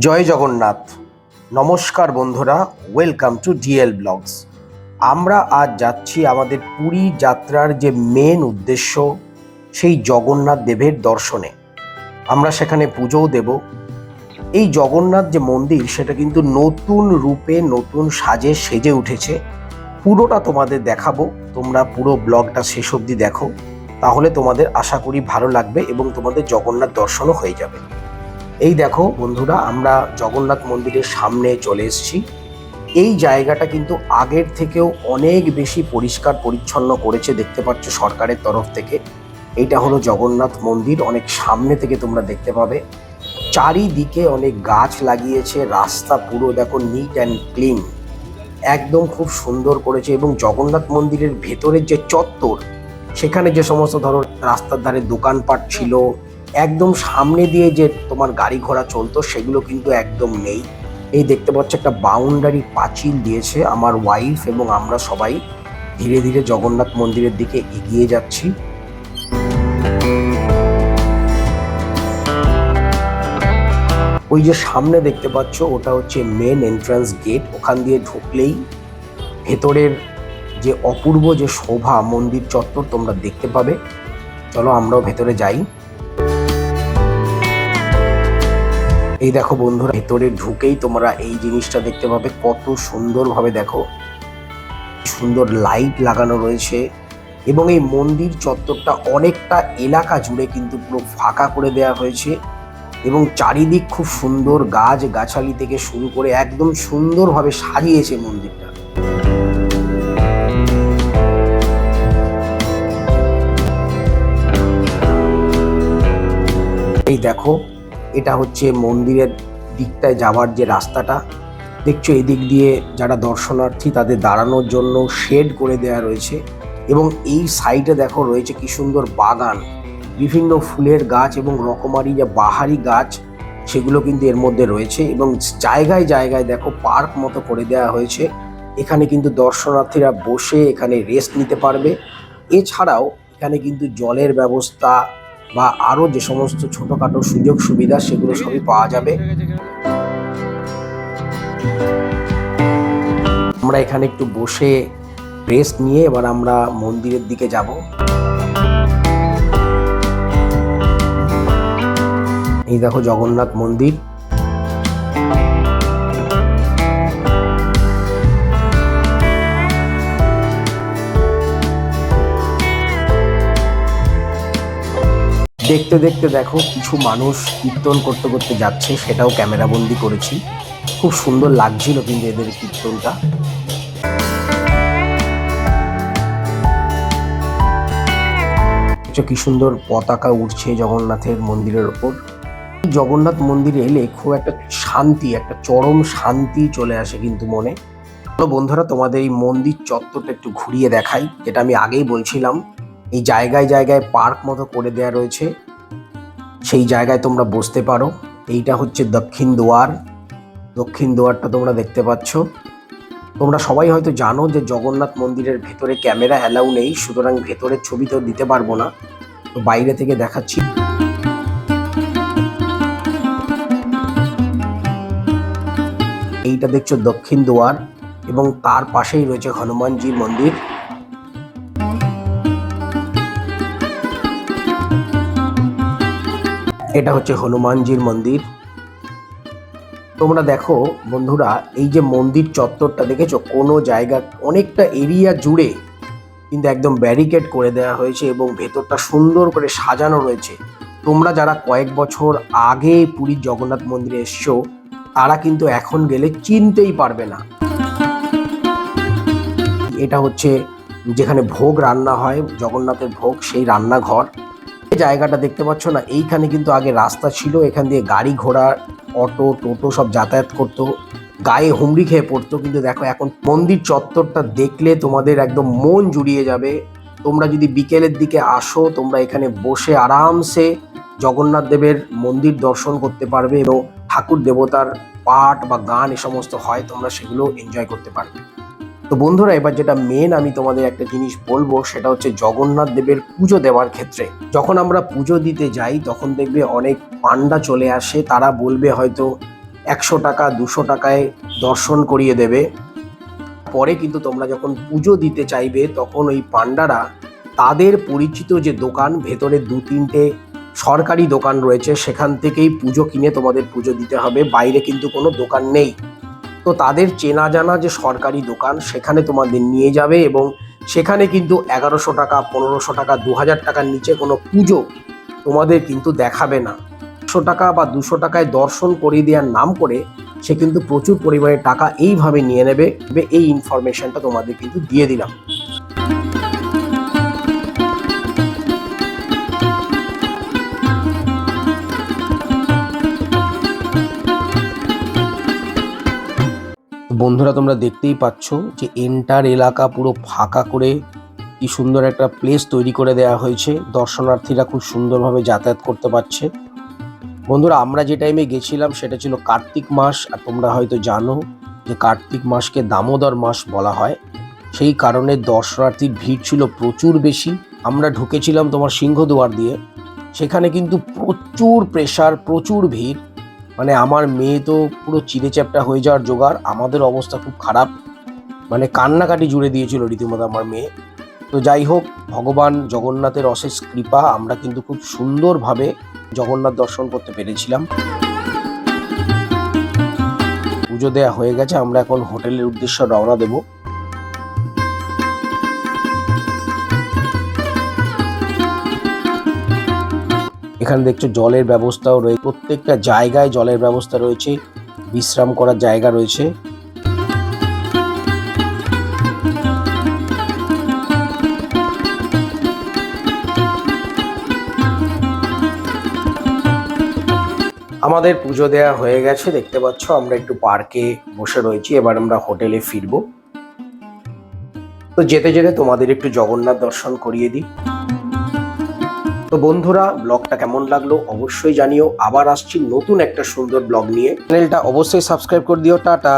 জয় জগন্নাথ। নমস্কার বন্ধুরা welcome to DL blogs আমরা আজ যাচ্ছি আমাদের পুরী যাত্রার যে মেন উদ্দেশ্য, সেই জগন্নাথ দেবের দর্শনে। আমরা সেখানে পুজোও দেব। এই জগন্নাথ যে মন্দির, সেটা কিন্তু নতুন রূপে, নতুন সাজে সেজে উঠেছে। পুরোটা তোমাদের দেখাবো। তোমরা পুরো ব্লগটা শেষ অবধি দেখো। তাহলে তোমাদের আশা করি ভালো লাগবে এবং তোমাদের জগন্নাথ দর্শনও হয়ে যাবে। এই দেখো বন্ধুরা, আমরা জগন্নাথ মন্দিরের সামনে চলে এসেছি। এই জায়গাটা কিন্তু আগের থেকেও অনেক বেশি পরিষ্কার পরিচ্ছন্ন করেছে, দেখতে পাচ্ছ সরকারের তরফ থেকে। এইটা হলো জগন্নাথ মন্দির, অনেক সামনে থেকে তোমরা দেখতে পাবে। চারিদিকে অনেক গাছ লাগিয়েছে, রাস্তা পুরো দেখো নিট অ্যান্ড ক্লিন একদম খুব সুন্দর করেছে এবং জগন্নাথ মন্দিরের ভেতরের যে চত্বর, সেখানে যে সমস্ত ধরো রাস্তার ধারে দোকানপাট ছিল একদম সামনে দিয়ে যে তোমার গাড়ি ঘোড়া চলতো, সেগুলো কিন্তু একদম নেই। এই দেখতে পাচ্ছ একটা বাউন্ডারি পাঁচিল দিয়েছে আমার ওয়াইফ এবং আমরা সবাই। ধীরে ধীরে জগন্নাথ মন্দিরের দিকে এগিয়ে যাচ্ছি। ওই যে সামনে দেখতে পাচ্ছ, ওটা হচ্ছে মেন এন্ট্রান্স গেট ওখান দিয়ে ঢুকলেই ভেতরের যে অপূর্ব যে শোভা মন্দির চত্বর তোমরা দেখতে পাবে। চলো আমরাও ভেতরে যাই। এই দেখো বন্ধুরা, ভেতরে ঢুকেই তোমরা এই জিনিসটা দেখতে পাবে, কত সুন্দরভাবে দেখো। সুন্দর লাইট লাগানো রয়েছে। এবং এই মন্দির চত্বরটা অনেকটা এলাকা জুড়ে কিন্তু পুরো ফাঁকা করে দেওয়া হয়েছে। এবং চারিদিক খুব সুন্দর গাছ গাছালি থেকে শুরু করে একদম সুন্দরভাবে সাজিয়েছে মন্দিরটা। এই দেখো এটা হচ্ছে মন্দিরের দিকটায় যাওয়ার যে রাস্তাটা। দেখছ এদিক দিয়ে যারা দর্শনার্থী তাদের দাঁড়ানোর জন্য শেড করে দেওয়া রয়েছে এবং এই সাইডে দেখো রয়েছে কি সুন্দর বাগান। বিভিন্ন ফুলের গাছ এবং রকমারি যা বাহারি গাছ, সেগুলো কিন্তু এর মধ্যে রয়েছে এবং জায়গায় জায়গায় দেখো পার্ক মতো করে দেওয়া হয়েছে। এখানে কিন্তু দর্শনার্থীরা বসে এখানে রেস্ট নিতে পারবে। এছাড়াও এখানে কিন্তু জলের ব্যবস্থা বা আরও যে সমস্ত ছোটোখাটো সুযোগ সুবিধা সেগুলো সবই পাওয়া যাবে। আমরা এখানে একটু বসে রেস্ট নিয়ে এবার আমরা মন্দিরের দিকে যাব। এই দেখো জগন্নাথ মন্দির। দেখতে দেখতে দেখো কিছু মানুষ কীর্তন করতে করতে যাচ্ছে, সেটাও ক্যামেরা বন্দি করেছি। খুব সুন্দর লাগছিল কিন্তু এদের কীর্তনটা। কি সুন্দর পতাকা উঠছে জগন্নাথের মন্দিরের ওপর। জগন্নাথ মন্দিরে এলে খুব একটা শান্তি, একটা চরম শান্তি চলে আসে কিন্তু মনে। বন্ধুরা, তোমাদের এই মন্দির চত্বরটা একটু ঘুরিয়ে দেখাই, যেটা আমি আগেই বলছিলাম। এই জায়গায় জায়গায় পার্ক মতো করে দেওয়া রয়েছে। সেই জায়গায় তোমরা বসতে পারো। এইটা হচ্ছে দক্ষিণ দুয়ার। দক্ষিণ দুয়ারটা তোমরা দেখতে পাচ্ছ। তোমরা সবাই হয়তো জানো যে জগন্নাথ মন্দিরের ভেতরে ক্যামেরা অ্যালাউ নেই, সুতরাং ভেতরের ছবি তো দিতে পারব না। তো বাইরে থেকে দেখাচ্ছি। এইটা দেখছ দক্ষিণ দুয়ার এবং তার পাশেই রয়েছে হনুমানজির মন্দির। এটা হচ্ছে হনুমানজির মন্দির। তোমরা দেখো বন্ধুরা, এই যে মন্দির চত্বরটা দেখেছ, কোনো জায়গা, অনেকটা এরিয়া জুড়ে কিন্তু একদম ব্যারিকেড করে দেওয়া হয়েছে এবং ভেতরটা সুন্দর করে সাজানো রয়েছে। তোমরা যারা কয়েক বছর আগে পুরীর জগন্নাথ মন্দিরে এসছো, তারা কিন্তু এখন গেলে চিনতেই পারবে না। এটা হচ্ছে যেখানে ভোগ রান্না হয়, জগন্নাথের ভোগ, সেই রান্নাঘর। জায়গাটা দেখতে পাচ্ছ না, এইখানে কিন্তু আগে রাস্তা ছিল, এখান দিয়ে গাড়ি ঘোড়া, অটো, টোটো সব যাতায়াত করতো, গায়ে হুমড়ি খেয়ে পড়তো, কিন্তু দেখো এখন মন্দির চত্বরটা দেখলে তোমাদের একদম মন জুড়িয়ে যাবে। তোমরা যদি বিকেলের দিকে আসো, তোমরা এখানে বসে আরামসে জগন্নাথ দেবের মন্দির দর্শন করতে পারবে এবং ঠাকুর দেবতার পাঠ বা গান এ সমস্ত হয়, তোমরা সেগুলো এনজয় করতে পারবে। তো বন্ধুরা, এবার যেটা মেন আমি তোমাদের একটা জিনিস বলব, সেটা হচ্ছে জগন্নাথ দেবের পুজো দেওয়ার ক্ষেত্রে। যখন আমরা পুজো দিতে যাই, তখন দেখবে অনেক পান্ডা চলে আসে, তারা বলবে হয়তো একশো টাকা, দুশো টাকায় দর্শন করিয়ে দেবে। পরে কিন্তু তোমরা যখন পুজো দিতে চাইবে, তখন ওই পান্ডারা তাদের পরিচিত যে দোকান, ভেতরে দু তিনটে সরকারি দোকান রয়েছে, সেখান থেকেই পুজো কিনে তোমাদের পুজো দিতে হবে। বাইরে কিন্তু কোনো দোকান নেই। তো তাদের চেনা জানা যে সরকারি দোকান, সেখানে তোমাদের নিয়ে যাবে এবং সেখানে কিন্তু এগারোশো টাকা, পনেরোশো টাকা দু হাজার টাকার নিচে কোনো পুজো তোমাদের কিন্তু দেখাবে না। একশো টাকা বা দুশো টাকায় দর্শন করিয়ে দেওয়ার নাম করে সে কিন্তু প্রচুর পরিমাণে টাকা এইভাবে নিয়ে নেবে। এই ইনফরমেশনটা তোমাদের কিন্তু দিয়ে দিলাম। বন্ধুরা, তোমরা দেখতেই পাচ্ছ যে এন্টার এলাকা পুরো ফাঁকা করে কি সুন্দর একটা প্লেস তৈরি করে দেওয়া হয়েছে। দর্শনার্থীরা খুব সুন্দরভাবে যাতায়াত করতে পারছে। বন্ধুরা, আমরা যে টাইমে গেছিলাম সেটা ছিল কার্তিক মাস, আর তোমরা হয়তো জানো যে কার্তিক মাসকে দামোদর মাস বলা হয়। সেই কারণে দর্শনার্থীর ভিড় ছিল প্রচুর বেশি। আমরা ঢুকেছিলাম তোমার সিংহদুয়ার দিয়ে। সেখানে কিন্তু প্রচুর প্রেশার প্রচুর ভিড়। মানে আমার মেয়ে তো পুরো চিড়ে চ্যাপটা হয়ে যাওয়ার জোগাড়, আমাদের অবস্থা খুব খারাপ। মানে কান্নাকাটি জুড়ে দিয়েছিল রীতিমতো আমার মেয়ে। তো যাই হোক, ভগবান জগন্নাথের অশেষ কৃপা, আমরা কিন্তু খুব সুন্দরভাবে জগন্নাথ দর্শন করতে পেরেছিলাম। পুজো দেওয়া হয়ে গেছে, আমরা এখন হোটেলের উদ্দেশ্যে রওনা দেব। এখানে দেখছ জলের ব্যবস্থাও রয়েছে প্রত্যেকটা জায়গায় জলের ব্যবস্থা রয়েছে। বিশ্রাম করার জায়গা রয়েছে। আমাদের পুজো দেওয়া হয়ে গেছে। দেখতে পাচ্ছ আমরা একটু পার্কে বসে রয়েছি। এবার আমরা হোটেলে ফিরবো। তো যেতে যেতে তোমাদের একটু জগন্নাথ দর্শন করিয়ে দিই। তো বন্ধুরা, ব্লগটা কেমন লাগল অবশ্যই জানিও। আবার আসছি নতুন একটা সুন্দর ব্লগ নিয়ে। চ্যানেলটা অবশ্যই সাবস্ক্রাইব করে দিও। টাটা।